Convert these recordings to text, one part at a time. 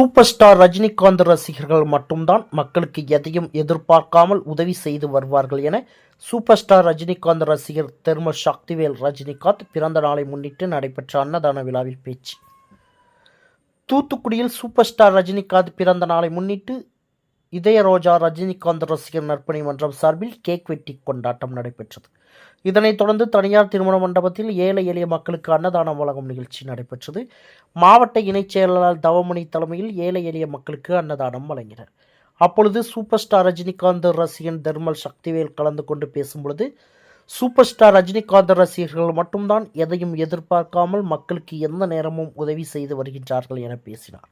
Super star Rajinikanth ரசிகர்கள் மட்டும்தான் மக்களுக்கு எதையும் எதிர்பார்க்காமல் உதவி செய்து வருவார்கள் என சூப்பர் ஸ்டார் ரஜினிகாந்த் ரசிகர் தெர்மல் சக்திவேல் ரஜினிகாந்த் பிறந்த நாளை முன்னிட்டு நடைபெற்ற அன்னதான விழாவில் பேச்சு. தூத்துக்குடியில் சூப்பர் ஸ்டார் ரஜினிகாந்த் பிறந்த நாளை முன்னிட்டு இதய ரோஜா ரஜினிகாந்த் ரசிகர் நற்பணி மன்றம் சார்பில் கேக் வெட்டி கொண்டாட்டம் நடைபெற்றது. இதனைத் தொடர்ந்து தனியார் திருமண மண்டபத்தில் ஏழை எளிய மக்களுக்கு அன்னதானம் வழங்கும் நிகழ்ச்சி நடைபெற்றது. மாவட்ட இணைச் செயலாளர் தவமணி தலைமையில் ஏழை எளிய மக்களுக்கு அன்னதானம் வழங்கினர். அப்பொழுது சூப்பர் ஸ்டார் ரஜினிகாந்த் ரசிகன் தர்மல் சக்திவேல் கலந்து கொண்டு பேசும்பொழுது சூப்பர் ஸ்டார் ரஜினிகாந்த் ரசிகர்கள் மட்டும்தான் எதையும் எதிர்பார்க்காமல் மக்களுக்கு எந்த நேரமும் உதவி செய்து வருகின்றார்கள் என பேசினார்.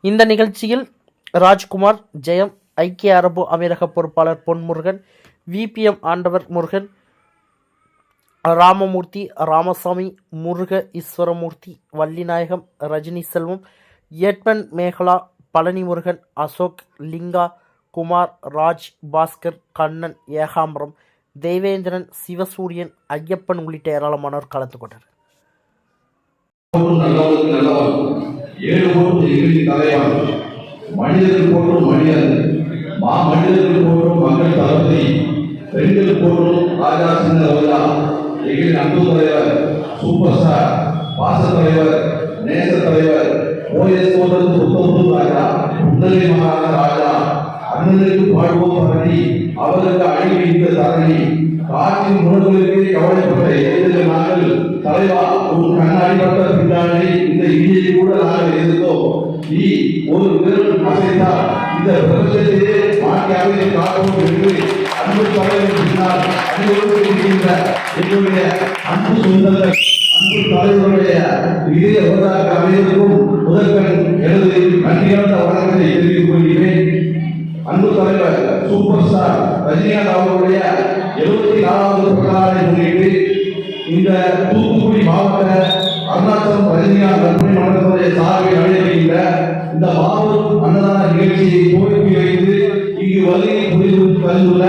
இந்த நிகழ்ச்சியில் ராஜ்குமார் ஜெயம் ஐக்கிய அரபு அமீரக பொறுப்பாளர் பொன்முருகன் விபிஎம் ஆண்டவர் முருகன் ராமமூர்த்தி ராமசாமி முருக ஈஸ்வரமூர்த்தி வள்ளிநாயகம் ரஜினி செல்வம் ஏட்மன் மேகலா பழனி முருகன் அசோக் லிங்கா குமார் ராஜ் பாஸ்கர் கண்ணன் ஏகாம்பரம் தேவேந்திரன் சிவசூரியன் ஐயப்பன் உள்ளிட்ட ஏராளமானோர் கலந்து கொண்டனர். ஏழு மனிதர்கள் போற்றும் மனிதர் மா மனிதர்கள் போற்றும் மக்கள் தளபதி பெண்கள் போற்றும் ராஜா சிங் ரோஜா எகிரி அன்பு தலைவர் சூப்பர் ஸ்டார் பாச தலைவர் நேச தலைவர் ஓஎஸ் போன்றது புத்த ராஜா புன்னகை மகாராஜ ராஜா அண்ணனுக்கு பாடுவோம் பரணி அவருக்கு அழிவு இந்த தரணி காற்றின் உணர்வுகளுக்கு கவலைப்பட்ட எதிர்கள் நாங்கள் தலைவா உன் கண்ணாடிப்பட்ட பின்னாடி இந்த இடியை கூட நாங்கள் எதிர்த்தோம். நீ ஒரு விரல் அசைத்தால் இந்த பிரபஞ்சத்தையே மாற்றி காப்போம் என்று அன்பு தலைவர் பின்னால் அணிவகுத்து இருக்கின்ற எங்களுடைய அன்பு சொந்தங்கள் அன்பு தலைவருடைய இதய முதற்கண் எனது நன்றியான வணக்கத்தை தெரிவித்துக் கொள்கிறேன். அன்பு தலைவர் சூப்பர் ஸ்டார் ரஜினிகாந்த் அவர்களுடைய எழுபத்தி நாலாவது பிறந்தநாளை முன்னிட்டு இந்த தூத்துக்குடி மாவட்ட அருணாச்சலம் ரஜினிகாந்த் கற்பனை மன்றத்துடைய சார்பில் நடைபெறுகின்ற இந்த மாபெரும் அன்னதான நிகழ்ச்சியை துவக்கி வைத்து இங்கு வருகை புரிந்து வந்துள்ள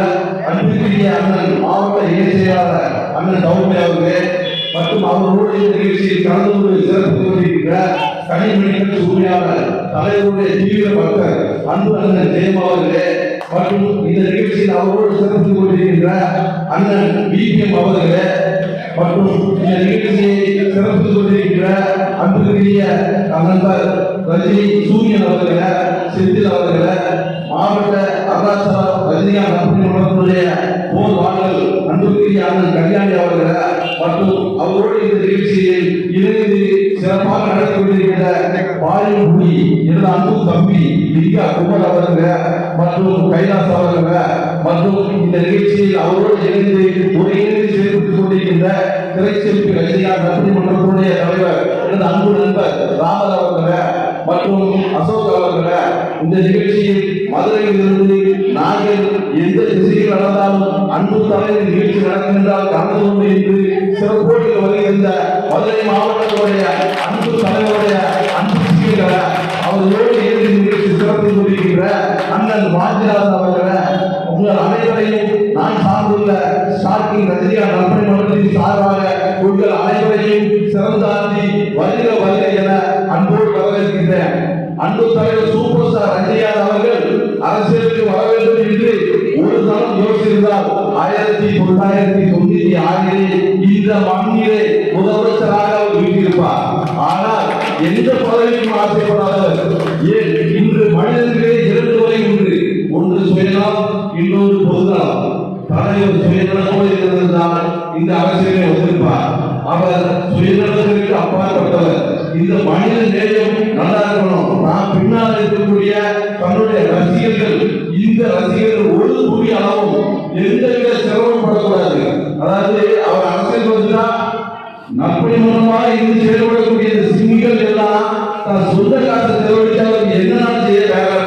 அன்புக்குரிய அண்ணன் மாவட்ட இணை செயலாளர் அண்ணன் தௌமி அவர்கள் மற்றும் அவர்களோடு இந்த நிகழ்ச்சியில் கலந்து கொண்டு சிறப்பு கொண்டிருக்கின்ற கடைபிடிக்க சூழ்நிலையாளர் தலைவருடைய தீவிர பக்தர் அன்பு அண்ணன் ஜெயம் மற்றும் இந்த நிகழ்ச்சியில் அவரோடு சிறப்பு கொண்டிருக்கின்ற அண்ணன் பிபிஎம் அவர்களே மற்றும் இந்த நிகழ்ச்சியை சிறப்பு கொண்டிருக்கின்ற அன்புக்குரிய நண்பர் ரஜினி சூரியன் அவர்களே செந்தில் அவர்களே மாவட்ட அருணாச்சலம் ரஜினிகாந்த் நற்பணி போர் வாங்கல் அன்புக்குரிய அண்ணன் கல்யாணி அவர்களே மற்றும் அவரோடு இந்த நிகழ்ச்சியில் இணைந்து சிறப்பாக நடந்து கொண்டிருக்கின்ற பாலியங்குடி எனது அன்பு தம்பி லிங்கா குமார் அவருங்க மற்றும் கைலாஸ் அவருங்க மற்றும் இந்த நிகழ்ச்சியில் அவரோடு இணைந்து ஒருங்கிணைந்து செயல்பட்டுக் கொண்டிருக்கின்ற திரைச்செல்வி கட்சியார் நன்றி மன்றத்தினுடைய தலைவர் எனது அன்பு நண்பர் ராமர் அவர்கள் மற்றும் அசோக் அவர்கள் இந்த நிகழ்ச்சியில் மதுரையிலிருந்து நாங்கள் எந்த திசையில் நடந்தாலும் அன்பு தலைவர் நிகழ்ச்சி நடக்கின்றால் கலந்து கொண்டு என்று சிறப்போடு வருகின்ற மதுரை மாவட்டத்துடைய அன்பு தலைவருடைய அன்பு சீர்களை அவர்களோடு இணைந்து நிகழ்ச்சி சிறப்பு கொண்டிருக்கின்ற அண்ணன் வாஞ்சிநாதன் அவர்களை உங்கள் அனைவரையும் நான் சார்ந்துள்ள ஸ்டார்கிங் ரஜினியா நற்பணி மன்றத்தின் சார்பாக உங்கள் அனைவரையும் சிறந்தாண்டி தளம் ஆயிரத்தி தொள்ளாயிரத்தி தொண்ணூத்தி ஆறிலே இந்த மண்ணிலே முதலமைச்சராக அவர் வீட்டிருப்பார். ஆனால் எந்த பதவிக்கும் ஆசைப்படாதவர். ஏன்? இன்று மனிதர்களே இரண்டு வரை உண்டு. ஒன்று சுயநலம் இன்னொரு பொதுநலம். தலைவர் சுயநலத்தோடு இருந்திருந்தால் இந்த அரசியலை வந்திருப்பார் அவர் சுயநலத்திற்கு அப்பாற்பட்டவர். இந்த மனித நேயம் நல்லா இருக்கணும். நான் பின்னால் இருக்கக்கூடிய தன்னுடைய ரசிகர்கள் இந்த ரசிகர்கள் ஒரு துணி அளவும் எந்தவித சிரமம் படக்கூடாது. அதாவது அவர் அரசியல் வந்துட்டா நற்பணி மூலமா இருந்து செயல்படக்கூடிய இந்த சிங்கிகள் எல்லாம் தன் சொந்த காசை செலவழித்து அவர் என்னென்ன செய்ய தயாராக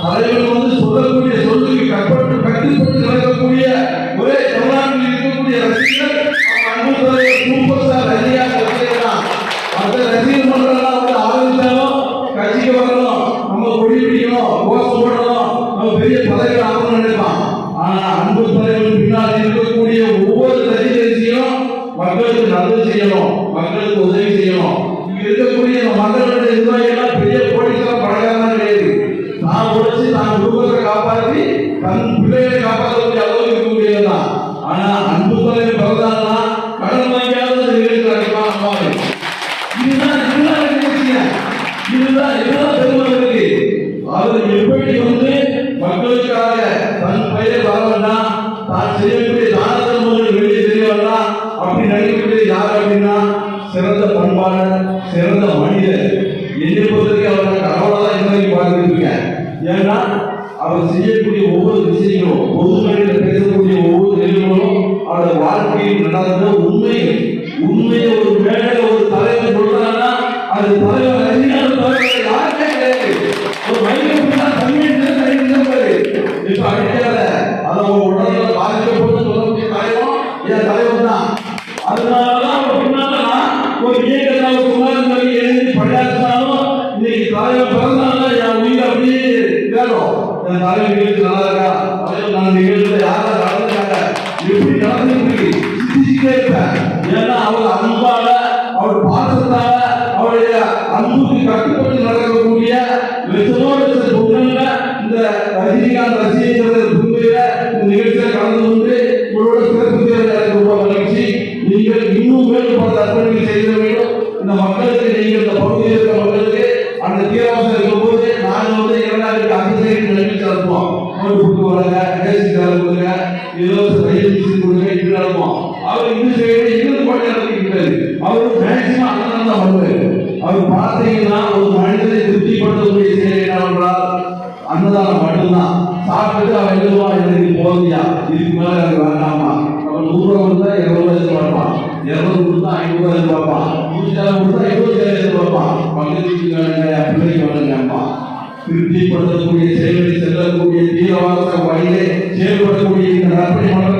தலைவர் வந்து சொல்லக்கூடிய சொல்லுக்கு கட்டுப்பட்டு கட்டுப்பட்டு நடக்கக்கூடிய ஒரே தமிழ்நாட்டில் இருக்கக்கூடிய ரசிகர் அன்பு தலைவர் சூப்பர் ஸ்டார் ரஜினியாக அந்த ரசிகர் மன்றெல்லாம் வந்து ஆரம்பித்தாலும் கட்சிக்கு வரணும் நம்ம கொடி பிடிக்கணும் கோஷம் பண்ணணும் நம்ம பெரிய பதவிகள் ஆகணும்னு நினைப்பான் ஆனா அன்பு தலைவர் பின்னால் இருக்கக்கூடிய భూములు பாசத்தால அவருடைய அன்புக்கு கட்டுப்பட்டு நடக்கக்கூடிய லட்சமோ லட்ச பொங்கல்ல இந்த ரஜினிகாந்த் ரசிகர்கள் புதுமையில இந்த நிகழ்ச்சியில கலந்து கொண்டு உங்களோட சிறப்பு தேர்தல் நிகழ்ச்சி. நீங்கள் இன்னும் மேலும் பல அர்ப்பணிகள் செய்ய வேண்டும். இந்த மக்களுக்கு திருப்திப்படுத்தக்கூடிய செயல்களை செல்லக்கூடிய தீரவாச வழியை செயல்படக்கூடிய இந்த நற்பணி மலர்